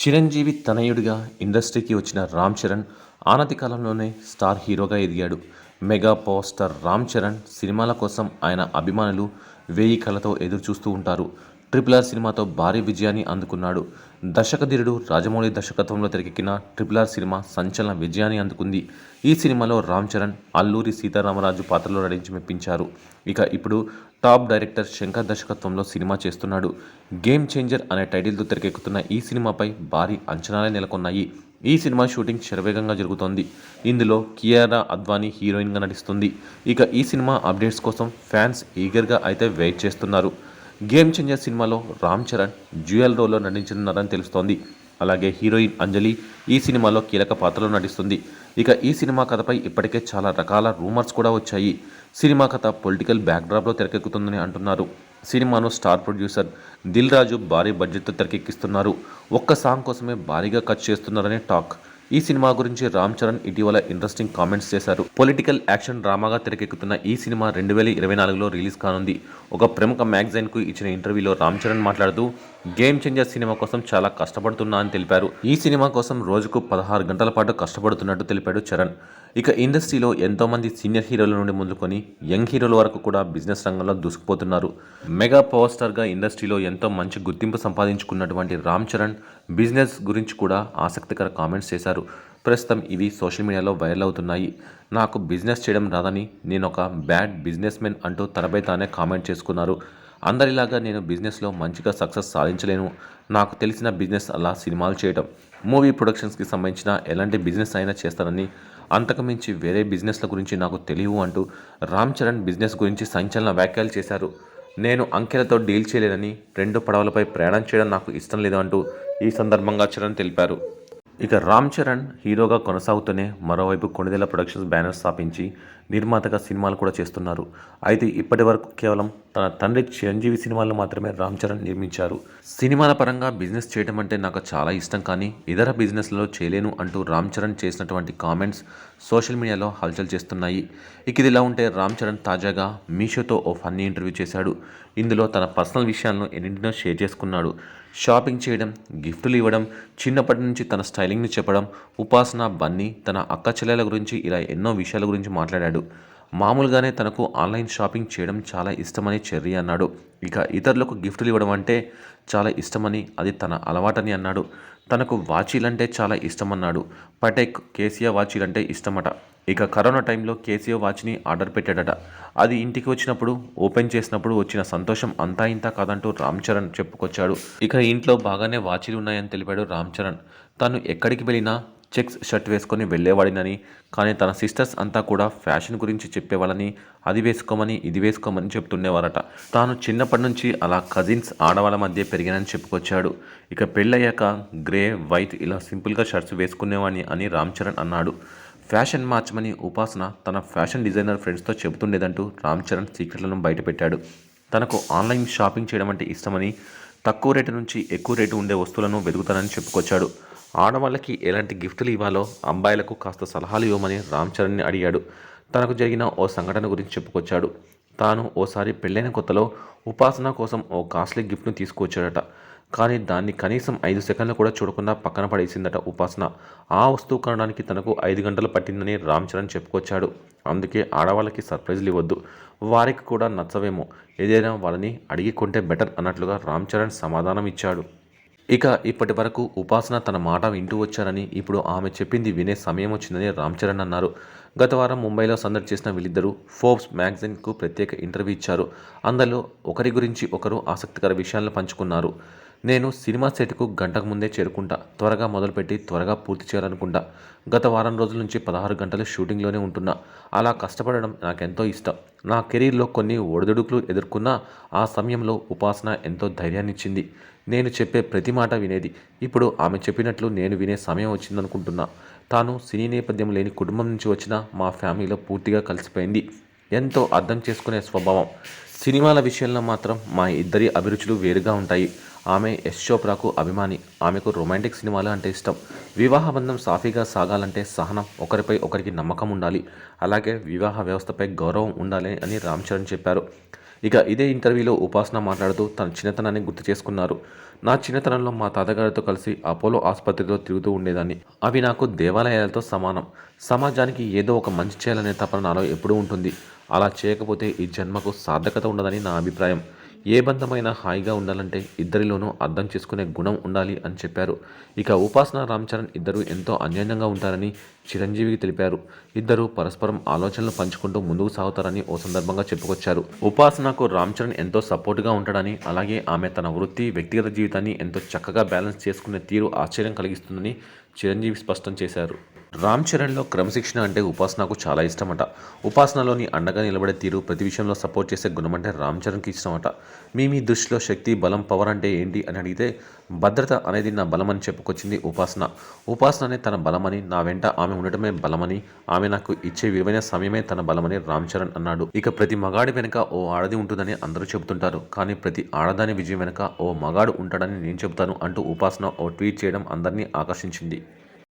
చిరంజీవి తనయుడిగా ఇండస్ట్రీకి వచ్చిన రామ్ చరణ్ ఆనతి కాలంలోనే స్టార్ హీరోగా ఎదిగాడు. Mega power star Ram Charan సినిమాల కోసం ఆయన అభిమానులు వేయి కళ్ళతో ఎదురు చూస్తూ ఉంటారు. ట్రిపుల్ ఆర్ సినిమాతో భారీ విజయాన్ని అందుకున్నాడు. దర్శకధీరుడు రాజమౌళి దర్శకత్వంలో తెరకెక్కిన ట్రిపుల్ ఆర్ సినిమా సంచలన విజయాన్ని అందుకుంది. ఈ సినిమాలో రామ్ చరణ్ అల్లూరి సీతారామరాజు పాత్రలో నటించి మెప్పించారు. ఇక ఇప్పుడు టాప్ డైరెక్టర్ శంకర్ దర్శకత్వంలో సినిమా చేస్తున్నాడు. గేమ్ చేంజర్ అనే టైటిల్తో తెరకెక్కుతున్న ఈ సినిమాపై భారీ అంచనాలే నెలకొన్నాయి. ఈ సినిమా షూటింగ్ శరవేగంగా జరుగుతోంది. ఇందులో కియారా అద్వానీ హీరోయిన్గా నటిస్తుంది. ఇక ఈ సినిమా అప్డేట్స్ కోసం ఫ్యాన్స్ ఈగర్గా అయితే వెయిట్ చేస్తున్నారు. గేమ్ చేంజర్ సినిమాలో రామ్ చరణ్ జ్యువెల్ రోల్లో నటించనున్నారని తెలుస్తోంది. అలాగే హీరోయిన్ అంజలి ఈ సినిమాలో కీలక పాత్రలో నటిస్తుంది. ఇక ఈ సినిమా కథపై ఇప్పటికే చాలా రకాల రూమర్స్ కూడా వచ్చాయి. సినిమా కథ పొలిటికల్ బ్యాక్డ్రాప్లో తెరకెక్కుతుందని అంటున్నారు. సినిమాను స్టార్ ప్రొడ్యూసర్ దిల్ రాజు భారీ బడ్జెట్తో తెరకెక్కిస్తున్నారు. ఒక్క సాంగ్ కోసమే భారీగా ఖర్చు చేస్తున్నారనే టాక్. ఈ సినిమా గురించి రామ్ చరణ్ ఇటీవల ఇంట్రెస్టింగ్ కామెంట్స్ చేశారు. పొలిటికల్ యాక్షన్ డ్రామాగా తెరకెక్కుతున్న ఈ సినిమా రెండు వేల ఇరవై నాలుగులో రిలీజ్ కానుంది. ఒక ప్రముఖ మ్యాగజైన్కు ఇచ్చిన ఇంటర్వ్యూలో రామ్ చరణ్ మాట్లాడుతూ గేమ్ చేంజర్ సినిమా కోసం చాలా కష్టపడుతున్నా అని తెలిపారు. ఈ సినిమా కోసం రోజుకు పదహారు గంటల పాటు కష్టపడుతున్నట్టు తెలిపాడు చరణ్. ఇక ఇండస్ట్రీలో ఎంతోమంది సీనియర్ హీరోల నుండి ముందుకొని యంగ్ హీరోల వరకు కూడా బిజినెస్ రంగంలో దూసుకుపోతున్నారు. మెగా పవర్ స్టార్గా ఇండస్ట్రీలో ఎంతో మంచి గుర్తింపు సంపాదించుకున్నటువంటి రామ్ చరణ్ బిజినెస్ గురించి కూడా ఆసక్తికర కామెంట్స్ చేశారు. ప్రస్తుతం ఇవి సోషల్ మీడియాలో వైరల్ అవుతున్నాయి. నాకు బిజినెస్ చేయడం రాదని నేను ఒక బ్యాడ్ బిజినెస్ మెన్ అంటూ తనపై తానే కామెంట్ చేసుకున్నారు. అందరిలాగా నేను బిజినెస్లో మంచిగా సక్సెస్ సాధించలేను. నాకు తెలిసిన బిజినెస్ అలా సినిమాలు చేయడం మూవీ ప్రొడక్షన్స్కి సంబంధించిన ఎలాంటి బిజినెస్ అయినా చేస్తానని అంతకుమించి వేరే బిజినెస్ల గురించి నాకు తెలియవు అంటూ రామ్ చరణ్ బిజినెస్ గురించి సంచలన వ్యాఖ్యలు చేశారు. నేను అంకెలతో డీల్ చేయలేనని రెండు పడవలపై ప్రయాణం చేయడం నాకు ఇష్టం లేదు అంటూ ఈ సందర్భంగా చరణ్ తెలిపారు. ఇక రామ్ చరణ్ హీరోగా కొనసాగుతూనే మరోవైపు కొణిదెల ప్రొడక్షన్స్ బ్యానర్ స్థాపించి నిర్మాతగా సినిమాలు కూడా చేస్తున్నారు. అయితే ఇప్పటి వరకు కేవలం తన తండ్రి చిరంజీవి సినిమాలను మాత్రమే రామ్ చరణ్ నిర్మించారు. సినిమాల పరంగా బిజినెస్ చేయడం అంటే నాకు చాలా ఇష్టం కానీ ఇతర బిజినెస్లలో చేయలేను అంటూ రామ్ చరణ్ చేసినటువంటి కామెంట్స్ సోషల్ మీడియాలో హల్చల్ చేస్తున్నాయి. ఇక ఇదిలా ఉంటే రామ్ చరణ్ తాజాగా మీషోతో ఓ ఫన్నీ ఇంటర్వ్యూ చేశాడు. ఇందులో తన పర్సనల్ విషయాలను ఎన్నింటినో షేర్ చేసుకున్నాడు. షాపింగ్ చేయడం గిఫ్టులు ఇవ్వడం చిన్నప్పటి నుంచి తన స్టైలింగ్ని చెప్పడం ఉపాసన బన్నీ తన అక్క చెల్లెల గురించి ఇలా ఎన్నో విషయాల గురించి మాట్లాడాడు. మామూలుగానే తనకు ఆన్లైన్ షాపింగ్ చేయడం చాలా ఇష్టమని చెర్రీ అన్నాడు. ఇక ఇతరులకు గిఫ్ట్లు ఇవ్వడం అంటే చాలా ఇష్టమని అది తన అలవాటని అన్నాడు. తనకు వాచీలంటే చాలా ఇష్టమన్నాడు. పటేక్ కేసీఆర్ వాచీలంటే ఇష్టమట. ఇక కరోనా టైంలో కేసీఆర్ వాచ్ని ఆర్డర్ పెట్టాడట. అది ఇంటికి వచ్చినప్పుడు ఓపెన్ చేసినప్పుడు వచ్చిన సంతోషం అంతా ఇంత కాదంటూ రామ్ చరణ్ చెప్పుకొచ్చాడు. ఇక ఇంట్లో బాగానే వాచీలు ఉన్నాయని తెలిపాడు రామ్ చరణ్. తాను ఎక్కడికి వెళ్ళినా చెక్స్ షర్ట్ వేసుకొని వెళ్ళేవాడినని కానీ తన సిస్టర్స్ అంతా కూడా ఫ్యాషన్ గురించి చెప్పేవాళ్ళని అది వేసుకోమని ఇది వేసుకోమని చెప్తుండేవారట. తాను చిన్నప్పటి నుంచి అలా కజిన్స్ ఆడవాళ్ళ మధ్య పెరిగానని చెప్పుకొచ్చాడు. ఇక పెళ్ళయ్యాక గ్రే వైట్ ఇలా సింపుల్గా షర్ట్స్ వేసుకునేవాడిని అని రామ్ చరణ్ అన్నాడు. ఫ్యాషన్ మార్చమని ఉపాసన తన ఫ్యాషన్ డిజైనర్ ఫ్రెండ్స్తో చెబుతుండేదంటూ రామ్ చరణ్ సీక్రెట్లను బయటపెట్టాడు. తనకు ఆన్లైన్ షాపింగ్ చేయడం అంటే ఇష్టమని తక్కువ రేటు నుంచి ఎక్కువ రేటు ఉండే వస్తువులను వెతుకుతానని చెప్పుకొచ్చాడు. ఆడవాళ్ళకి ఎలాంటి గిఫ్ట్లు ఇవ్వాలో అబ్బాయిలకు కాస్త సలహాలు ఇవ్వమని రామ్ చరణ్ని అడిగాడు. తనకు జరిగిన ఓ సంఘటన గురించి చెప్పుకొచ్చాడు. తాను ఓసారి పెళ్ళైన కొత్తలో ఉపాసన కోసం ఓ కాస్ట్లీ గిఫ్ట్ను తీసుకొచ్చాడట కానీ దాన్ని కనీసం ఐదు సెకండ్లు కూడా చూడకుండా పక్కన పడేసిందట ఉపాసన. ఆ వస్తువు కొనడానికి తనకు ఐదు గంటలు పట్టిందని రామ్ చరణ్ చెప్పుకొచ్చాడు. అందుకే ఆడవాళ్ళకి సర్ప్రైజ్లు ఇవ్వద్దు. వారికి కూడా నచ్చవేమో. ఏదైనా వాళ్ళని అడిగి కొంటే బెటర్ అన్నట్లుగా రామ్ చరణ్ సమాధానం ఇచ్చాడు ఇక ఇప్పటి వరకు ఉపాసన తన మాట వింటూ వచ్చారని ఇప్పుడు ఆమె చెప్పింది వినే సమయం వచ్చిందని రామ్ చరణ్ అన్నారు. గత వారం ముంబైలో సందడి చేసిన వీళ్ళిద్దరూ ఫోర్బ్స్ మ్యాగజైన్కు ప్రత్యేక ఇంటర్వ్యూ ఇచ్చారు. అందులో ఒకరి గురించి ఒకరు ఆసక్తికర విషయాలను పంచుకున్నారు. నేను సినిమా సెట్కు గంటకు ముందే చేరుకుంటా. త్వరగా మొదలుపెట్టి త్వరగా పూర్తి చేయాలనుకుంటా. గత వారం రోజుల నుంచి పదహారు గంటలు షూటింగ్లోనే ఉంటున్నా. అలా కష్టపడడం నాకెంతో ఇష్టం. నా కెరీర్లో కొన్ని ఒడిదుడుకులు ఎదుర్కొన్నా ఆ సమయంలో ఉపాసన ఎంతో ధైర్యాన్ని ఇచ్చింది నేను చెప్పే ప్రతి మాట వినేది. ఇప్పుడు ఆమె చెప్పినట్లు నేను వినే సమయం వచ్చిందనుకుంటున్నా. తాను సినీ నేపథ్యం లేని కుటుంబం నుంచి వచ్చిన మా ఫ్యామిలీలో పూర్తిగా కలిసిపోయింది. ఎంతో అర్థం చేసుకునే స్వభావం. సినిమాల విషయంలో మాత్రం మా ఇద్దరి అభిరుచులు వేరుగా ఉంటాయి. ఆమె యశ్ చోప్రాకు అభిమాని ఆమెకు రొమాంటిక్ సినిమాలు అంటే ఇష్టం. వివాహ బంధం సాఫీగా సాగాలంటే సహనం ఒకరిపై ఒకరికి నమ్మకం ఉండాలి. అలాగే వివాహ వ్యవస్థపై గౌరవం ఉండాలి అని రామ్ చరణ్ చెప్పారు. ఇక ఇదే ఇంటర్వ్యూలో ఉపాసన మాట్లాడుతూ తన చిన్నతనాన్ని గుర్తు చేసుకున్నారు. నా చిన్నతనంలో మా తాతగారితో కలిసి అపోలో ఆసుపత్రిలో తిరుగుతూ ఉండేదాన్ని. అవి నాకు దేవాలయాలతో సమానం. సమాజానికి ఏదో ఒక మంచి చేయాలనే తపన నాలో ఎప్పుడూ ఉంటుంది. అలా చేయకపోతే ఈ జన్మకు సార్థకత ఉండదని నా అభిప్రాయం. ఏ బంధమైనా హాయిగా ఉండాలంటే ఇద్దరిలోనూ అర్థం చేసుకునే గుణం ఉండాలి అని చెప్పారు. ఇక ఉపాసన రామ్ చరణ్ ఇద్దరు ఎంతో అన్యోన్యంగా ఉంటారని చిరంజీవికి తెలిపారు. ఇద్దరు పరస్పరం ఆలోచనలు పంచుకుంటూ ముందుకు సాగుతారని ఓ సందర్భంగా చెప్పుకొచ్చారు. ఉపాసనకు రామ్ చరణ్ ఎంతో సపోర్ట్గా ఉంటాడని అలాగే ఆమె తన వృత్తి వ్యక్తిగత జీవితాన్ని ఎంతో చక్కగా బ్యాలెన్స్ చేసుకునే తీరు ఆశ్చర్యం కలిగిస్తుందని చిరంజీవి స్పష్టం చేశారు. రామ్ చరణ్లో క్రమశిక్షణ అంటే ఉపాసనకు చాలా ఇష్టమట. ఉపాసనలోని అండగా నిలబడే తీరు ప్రతి విషయంలో సపోర్ట్ చేసే గుణం అంటే రామ్ చరణ్కి ఇష్టమట. మీ మీ దృష్టిలో శక్తి బలం పవర్ అంటే ఏంటి అని అడిగితే భద్రత అనేది నా బలం అని చెప్పుకొచ్చింది ఉపాసన. ఉపాసననే తన బలమని నా వెంట ఆమె ఉండటమే బలమని ఆమె నాకు ఇచ్చే విలువైన సమయమే తన బలమని రామ్ చరణ్ అన్నాడు. ఇక ప్రతి మగాడి వెనుక ఓ ఆడది ఉంటుందని అందరూ చెబుతుంటారు. కానీ ప్రతి ఆడదాని విజయం వెనుక ఓ మగాడు ఉంటాడని నేను చెబుతాను అంటూ ఉపాసన ఓ ట్వీట్ చేయడం అందరినీ ఆకర్షించింది.